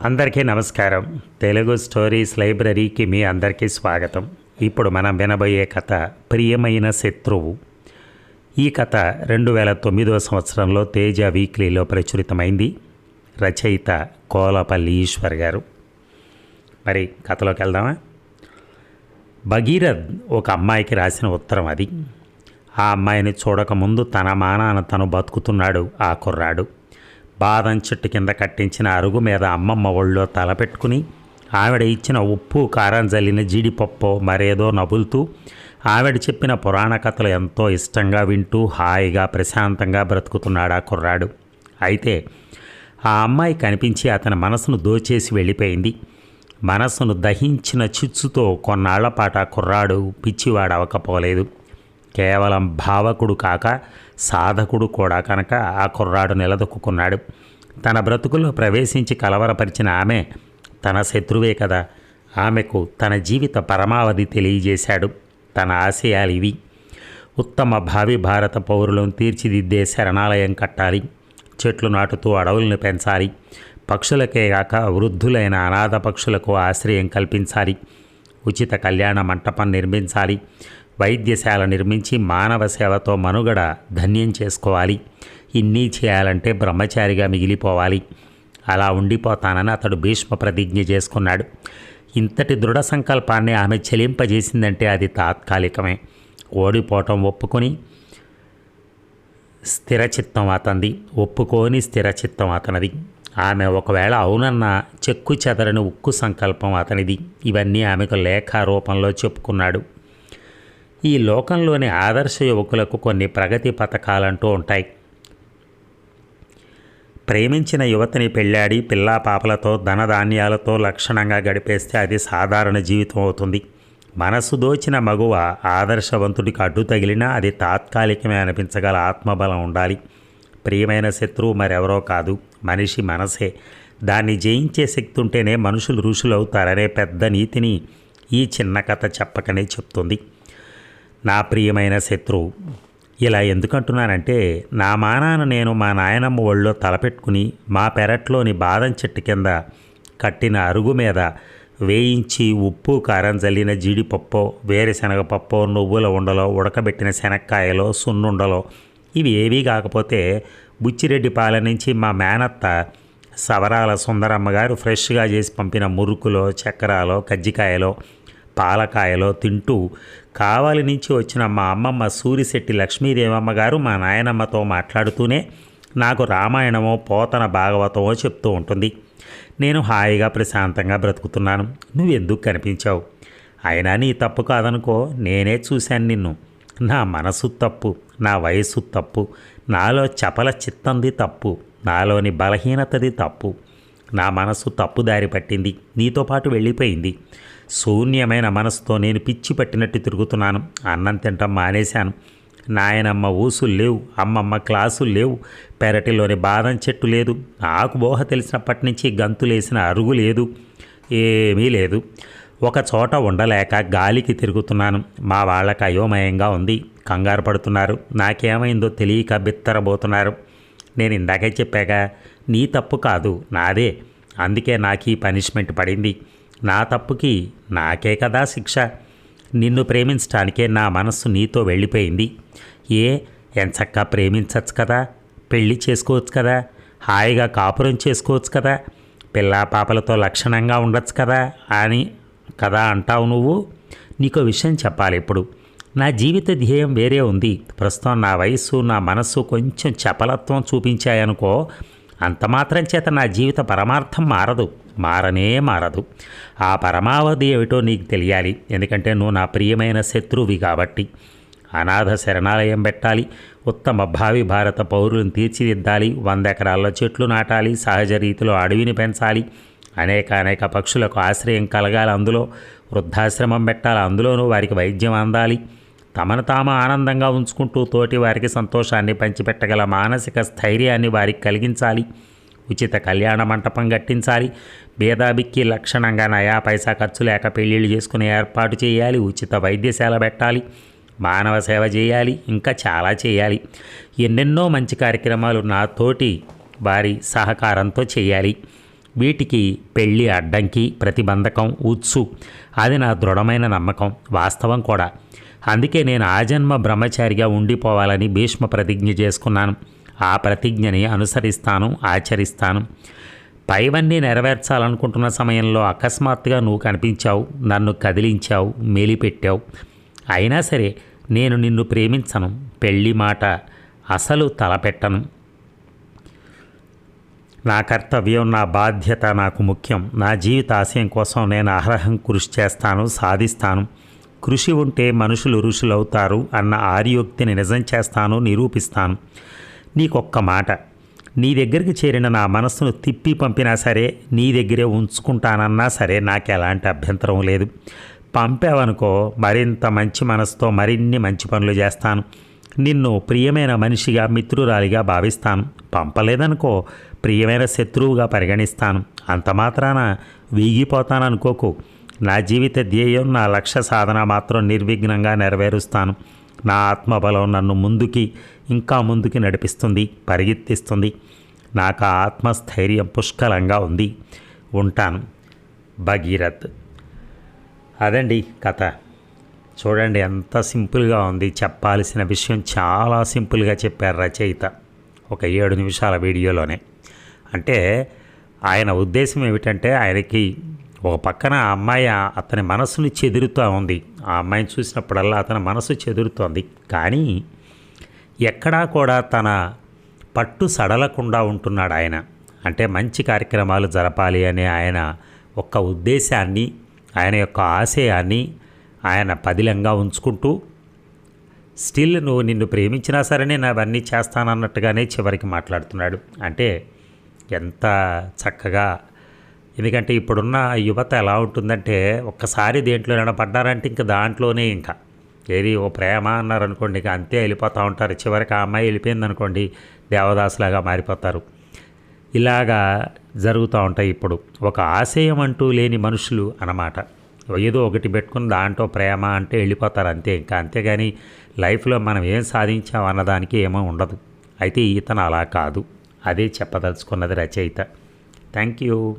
అందరికీ నమస్కారం. తెలుగు స్టోరీస్ లైబ్రరీకి మీ అందరికీ స్వాగతం. ఇప్పుడు మనం వినబోయే కథ ప్రియమైన శత్రువు. ఈ కథ రెండు వేల తొమ్మిదవ సంవత్సరంలో తేజ వీక్లీలో ప్రచురితమైంది. రచయిత కోలపల్లి ఈశ్వర్ గారు. మరి కథలోకి వెళ్దామా? భగీరథ్ ఒక అమ్మాయికి రాసిన ఉత్తరం అది. ఆ అమ్మాయిని చూడకముందు తన మానాన తను బతుకుతున్నాడు ఆ కుర్రాడు. బాదం చెట్టు కింద కట్టించిన అరుగు మీద అమ్మమ్మ ఒళ్ళో తలపెట్టుకుని ఆవిడ ఇచ్చిన ఉప్పు కారం జల్లిన జీడిపప్పు మరేదో నవ్వులుతూ ఆవిడ చెప్పిన పురాణ కథలు ఎంతో ఇష్టంగా వింటూ హాయిగా ప్రశాంతంగా బ్రతుకుతున్నాడు ఆ కుర్రాడు. అయితే ఆ అమ్మాయి కనిపించి అతని మనసును దోచేసి వెళ్ళిపోయింది. మనసును దహించిన చిచ్చుతో కొన్నాళ్ళపాటు ఆ కుర్రాడు పిచ్చివాడవకపోలేదు. కేవలం భావకుడు కాక సాధకుడు కూడా కనుక ఆ కుర్రాడు నిలదొక్కున్నాడు. తన బ్రతుకుల్లో ప్రవేశించి కలవరపరిచిన ఆమె తన శత్రువే కదా. ఆమెకు తన జీవిత పరమావధి తెలియజేశాడు. తన ఆశయాలు ఇవి. ఉత్తమ భావి భారత పౌరులను తీర్చిదిద్దే శరణాలయం కట్టాలి. చెట్లు నాటుతూ అడవులను పెంచాలి. పక్షులకే కాక వృద్ధులైన అనాథ పక్షులకు ఆశ్రయం కల్పించాలి. ఉచిత కళ్యాణ మంటపం నిర్మించాలి. వైద్యశాల నిర్మించి మానవ సేవతో మనుగడ ధన్యం చేసుకోవాలి. ఇన్ని చేయాలంటే బ్రహ్మచారిగా మిగిలిపోవాలి. అలా ఉండిపోతానని అతడు భీష్మ ప్రతిజ్ఞ చేసుకున్నాడు. ఇంతటి దృఢ సంకల్పాన్ని ఆమె చెలింపజేసిందంటే అది తాత్కాలికమే. ఓడిపోవటం ఒప్పుకొని స్థిరచిత్తం అతంది. ఒప్పుకోని స్థిరచిత్తం అతనిది. ఆమె ఒకవేళ అవునన్న చెక్కు చెదరని ఉక్కు సంకల్పం అతనిది. ఇవన్నీ ఆమెకు లేఖ రూపంలో చెప్పుకున్నాడు. ఈ లోకంలోని ఆదర్శ యువకులకు కొన్ని ప్రగతి పథకాలంటూ ఉంటాయి. ప్రేమించిన యువతిని పెళ్ళాడి పిల్లా పాపలతో ధనధాన్యాలతో లక్షణంగా గడిపేస్తే అది సాధారణ జీవితం అవుతుంది. మనసు దోచిన మగువ ఆదర్శవంతుడికి అడ్డు తగిలినా అది తాత్కాలికమే అనిపించగల ఆత్మబలం ఉండాలి. ప్రియమైన శత్రువు మరెవరో కాదు మనిషి మనసే. దాన్ని జయించే శక్తి ఉంటేనే మనుషులు ఋషులు అవుతారనే పెద్ద నీతిని ఈ చిన్న కథ చెప్పకనే చెప్తుంది. నా ప్రియమైన శత్రువు ఇలా ఎందుకంటున్నానంటే నా మానాన నేను మా నాయనమ్మ ఒళ్ళో తలపెట్టుకుని మా పెరట్లోని బాదం చెట్టు కింద కట్టిన అరుగు మీద వేయించి ఉప్పు కారం జల్లిన జీడిపప్పు వేరుశనగపప్పు నువ్వుల ఉండలో ఉడకబెట్టిన శనక్కాయలో సున్నుండలో ఇవి ఏవీ కాకపోతే బుచ్చిరెడ్డిపాల నుంచి మా మేనత్త సవరాల సుందరమ్మ గారు ఫ్రెష్గా చేసి పంపిన మురుకులో చక్కెరలో కజ్జికాయలో పాలకాయలో తింటూ కావాలి నుంచి వచ్చిన మా అమ్మమ్మ సూరిశెట్టి లక్ష్మీదేవమ్మ గారు మా నాయనమ్మతో మాట్లాడుతూనే నాకు రామాయణమో పోతన భాగవతమో చెప్తూ ఉంటుంది. నేను హాయిగా ప్రశాంతంగా బ్రతుకుతున్నాను. నువ్వెందుకు కనిపించావు? అయినా నీ తప్పు కాదనుకో నేనే చూశాను నిన్ను. నా మనసు తప్పు నా వయసు తప్పు నాలో చపల చిత్తంది తప్పు నాలోని బలహీనతది తప్పు. నా మనసు తప్పుదారి పట్టింది. నీతో పాటు వెళ్ళిపోయింది. శూన్యమైన మనసుతో నేను పిచ్చి పట్టినట్టు తిరుగుతున్నాను. అన్నం తింటాం మానేశాను. నాయనమ్మ ఊసులు లేవు. అమ్మమ్మ క్లాసులు లేవు. పెరటిలోని బాదం చెట్టు లేదు. నాకు బోహ తెలిసినప్పటి నుంచి గంతులేసిన అరుగు లేదు. ఏమీ లేదు. ఒక చోట ఉండలేక గాలికి తిరుగుతున్నాను. మా వాళ్ళకి అయోమయంగా ఉంది. కంగారు పడుతున్నారు. నాకేమైందో తెలియక బిత్తరబోతున్నారు. నేను ఇందాకే చెప్పాక నీ తప్పు కాదు నాదే. అందుకే నాకు ఈ పనిష్మెంట్ పడింది. నా తప్పుకి నాకే కదా శిక్ష. నిన్ను ప్రేమించటానికే నా మనస్సు నీతో వెళ్ళిపోయింది. ఏ ఎంచక్కా ప్రేమించచ్చు కదా. పెళ్ళి చేసుకోవచ్చు కదా. హాయిగా కాపురం చేసుకోవచ్చు కదా. పిల్లా పాపలతో లక్షణంగా ఉండొచ్చు కదా అని కదా అంటావు నువ్వు? నీకు విషయం చెప్పాలి ఇప్పుడు. నా జీవిత ధ్యేయం వేరే ఉంది. ప్రస్తుతం నా వయస్సు నా మనస్సు కొంచెం చపలత్వం చూపించాయనుకో అంత మాత్రం చేత నా జీవిత పరమార్థం మారదు మారనే మారదు. ఆ పరమావధి ఏమిటో నీకు తెలియాలి ఎందుకంటే నువ్వు నా ప్రియమైన శత్రువి కాబట్టి. అనాథ శరణాలయం పెట్టాలి ఉత్తమ భావి భారత పౌరులను తీర్చిదిద్దాలి వంద ఎకరాల్లో చెట్లు నాటాలి సహజ రీతిలో అడవిని పెంచాలి. అనేక అనేక పక్షులకు ఆశ్రయం కలగాలి అందులో వృద్ధాశ్రమం పెట్టాలి అందులోనూ వారికి వైద్యం అందాలి. తమను తాము ఆనందంగా ఉంచుకుంటూ తోటి వారికి సంతోషాన్ని పంచిపెట్టగల మానసిక స్థైర్యాన్ని వారికి కలిగించాలి. ఉచిత కళ్యాణ మంటపం కట్టించాలి. భేదాభిక్కి లక్షణంగా నయా పైసా ఖర్చు లేక పెళ్ళిళ్ళు చేసుకునే ఏర్పాటు చేయాలి. ఉచిత వైద్యశాల పెట్టాలి. మానవ సేవ చేయాలి. ఇంకా చాలా చేయాలి. ఎన్నెన్నో మంచి కార్యక్రమాలు నాతోటి వారి సహకారంతో చేయాలి. వీటికి పెళ్ళి అడ్డంకి ప్రతిబంధకం ఉత్సు అది నా దృఢమైన నమ్మకం వాస్తవం కూడా. అందుకే నేను ఆజన్మ బ్రహ్మచారిగా ఉండిపోవాలని భీష్మ ప్రతిజ్ఞ చేసుకున్నాను. ఆ ప్రతిజ్ఞని అనుసరిస్తాను ఆచరిస్తాను. పైవన్నీ నెరవేర్చాలనుకుంటున్న సమయంలో అకస్మాత్తుగా నువ్వు కనిపించావు నన్ను కదిలించావు మేలిపెట్టావు. అయినా సరే నేను నిన్ను ప్రేమించను పెళ్ళి మాట అసలు తలపెట్టను. నా కర్తవ్యం నా బాధ్యత నాకు ముఖ్యం. నా జీవిత ఆశయం కోసం నేను అర్హం కృషి చేస్తాను సాధిస్తాను. కృషి ఉంటే మనుషులు ఋషులవుతారు అన్న ఆర్యోక్తిని నిజం చేస్తాను నిరూపిస్తాను. నీకొక్క మాట. నీ దగ్గరికి చేరిన నా మనస్సును తిప్పి పంపినా సరే నీ దగ్గరే ఉంచుకుంటానన్నా సరే నాకు ఎలాంటి అభ్యంతరం లేదు. పంపావనుకో మరింత మంచి మనసుతో మరిన్ని మంచి పనులు చేస్తాను. నిన్ను ప్రియమైన మనిషిగా మిత్రురాలిగా భావిస్తాను. పంపలేదనుకో ప్రియమైన శత్రువుగా పరిగణిస్తాను. అంత మాత్రాన వీగిపోతాననుకోకు. నా జీవిత ధ్యేయం నా లక్ష్య సాధన మాత్రం నిర్విఘ్నంగా నెరవేరుస్తాను. నా ఆత్మబలం నన్ను ముందుకి ఇంకా ముందుకి నడిపిస్తుంది పరిగెత్తిస్తుంది. నాకు ఆ ఆత్మస్థైర్యం పుష్కలంగా ఉంది. ఉంటాను. భగీరథ్. అదండి కథ. చూడండి ఎంత సింపుల్గా ఉంది. చెప్పాల్సిన విషయం చాలా సింపుల్గా చెప్పారు రచయిత. ఒక ఏడు నిమిషాల వీడియోలోనే. అంటే ఆయన ఉద్దేశం ఏమిటంటే ఆయనకి ఒక పక్కన ఆ అమ్మాయి అతని మనసుని చెదురుతూ ఉంది. ఆ అమ్మాయిని చూసినప్పుడల్లా అతని మనసు చెదురుతోంది. కానీ ఎక్కడా కూడా తన పట్టు సడలకుండా ఉంటున్నాడు ఆయన. అంటే మంచి కార్యక్రమాలు జరపాలి అనే ఆయన ఒక్క ఉద్దేశాన్ని ఆయన యొక్క ఆశయాన్ని ఆయన పదిలంగా ఉంచుకుంటూ స్టిల్ నువ్వు నిన్ను ప్రేమించినా సరే నేను అవన్నీ చేస్తానన్నట్టుగానే చివరికి మాట్లాడుతున్నాడు. అంటే ఎంత చక్కగా ఎందుకంటే ఇప్పుడున్న యువత ఎలా ఉంటుందంటే ఒక్కసారి దేంట్లోనైనా పడ్డారంటే ఇంకా దాంట్లోనే ఇంకా. ఏది ఓ ప్రేమ అన్నారు అనుకోండి ఇంకా అంతే వెళ్ళిపోతూ ఉంటారు. చివరికి ఆ అమ్మాయి వెళ్ళిపోయింది అనుకోండి దేవదాసులాగా మారిపోతారు. ఇలాగా జరుగుతూ ఉంటాయి ఇప్పుడు. ఒక ఆశయం అంటూ లేని మనుషులు అన్నమాట. ఏదో ఒకటి పెట్టుకుని దాంట్లో ప్రేమ అంటే వెళ్ళిపోతారు అంతే. ఇంకా అంతేగాని లైఫ్లో మనం ఏం సాధించాం అన్నదానికి ఏమో ఉండదు. అయితే ఈతను అలా కాదు. అదే చెప్పదలుచుకున్నది రచయిత. Thank you.